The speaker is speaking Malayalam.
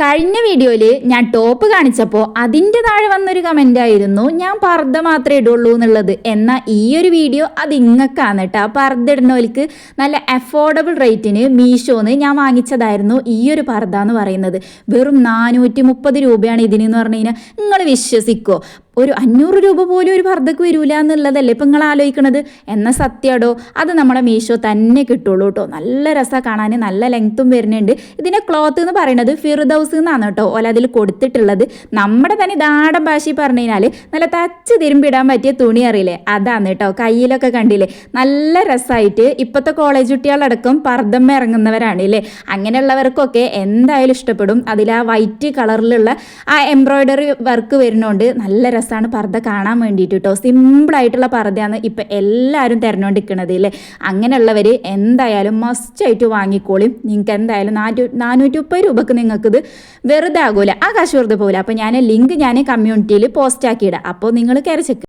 കഴിഞ്ഞ വീഡിയോയിൽ ഞാൻ ടോപ്പ് കാണിച്ചപ്പോൾ അതിന്റെ താഴെ വന്നൊരു കമന്റ് ആയിരുന്നു ഞാൻ പർദ്ദ മാത്രമേ ഇടുള്ളൂ എന്നുള്ളത്. എന്നാൽ ഈ ഒരു വീഡിയോ അത് ഇങ്ങക്കാണ് കേട്ടോ പർദ്ദ ഇടുന്നവർക്ക് നല്ല അഫോർഡബിൾ റേറ്റിന് മീഷോന്ന് ഞാൻ വാങ്ങിച്ചതായിരുന്നു ഈ ഒരു പർദ്ദ എന്ന് പറയുന്നത്. വെറും നാനൂറ്റി മുപ്പത് രൂപയാണ് ഇതിനെന്ന് പറഞ്ഞു കഴിഞ്ഞാൽ നിങ്ങൾ വിശ്വസിക്കോ? ഒരു അഞ്ഞൂറ് രൂപ പോലും ഒരു പർദ്ദക്ക് വരൂല എന്നുള്ളതല്ലേ ഇപ്പം നിങ്ങൾ ആലോചിക്കണത്? എന്ന സത്യടോ? അത് നമ്മുടെ മീഷോ തന്നെ കിട്ടുള്ളൂ കേട്ടോ. നല്ല രസമാണ് കാണാൻ നല്ല ലെങ്ത്തും വരുന്നുണ്ട്. ഇതിന്റെ ക്ലോത്ത് എന്ന് പറയുന്നത് ഫിറുദൗസ് എന്നാണ് കേട്ടോ. ഓല അതിൽ കൊടുത്തിട്ടുള്ളത്. നമ്മുടെ തന്നെ ദാടൻ ഭാഷയിൽ പറഞ്ഞു കഴിഞ്ഞാൽ നല്ല തച്ച് തിരുമ്പിടാൻ പറ്റിയ തുണി അറിയില്ലേ? അതാണ് കേട്ടോ. കയ്യിലൊക്കെ കണ്ടില്ലേ? നല്ല രസമായിട്ട് ഇപ്പോഴത്തെ കോളേജ് കുട്ടികളടക്കം പർദ്ദമ്മ ഇറങ്ങുന്നവരാണ് ഇല്ലേ? അങ്ങനെയുള്ളവർക്കൊക്കെ എന്തായാലും ഇഷ്ടപ്പെടും. അതിൽ ആ വൈറ്റ് കളറിലുള്ള ആ എംബ്രോയ്ഡറി വർക്ക് വരുന്നതുകൊണ്ട് നല്ല രസമാണ് പർദ്ദ കാണാൻ വേണ്ടിയിട്ട് കേട്ടോ സിമ്പിളായിട്ടുള്ള പർദ്ദയാണ് ഇപ്പം എല്ലാവരും തിരഞ്ഞുകൊണ്ടിരിക്കുന്നത് അല്ലേ അങ്ങനെയുള്ളവർ എന്തായാലും മസ്റ്റായിട്ട് വാങ്ങിക്കോളും. നിങ്ങൾക്ക് എന്തായാലും നാനൂ നാനൂറ്റി മുപ്പത് രൂപക്ക് നിങ്ങൾക്കിത് വെറുതെ ആകൂല ആ കാശ് വെറുതെ പോകില്ല അപ്പോൾ ഞാൻ ലിങ്ക് ഞാൻ കമ്മ്യൂണിറ്റിയിൽ പോസ്റ്റാക്കിയിടാം അപ്പോൾ നിങ്ങൾ കയറി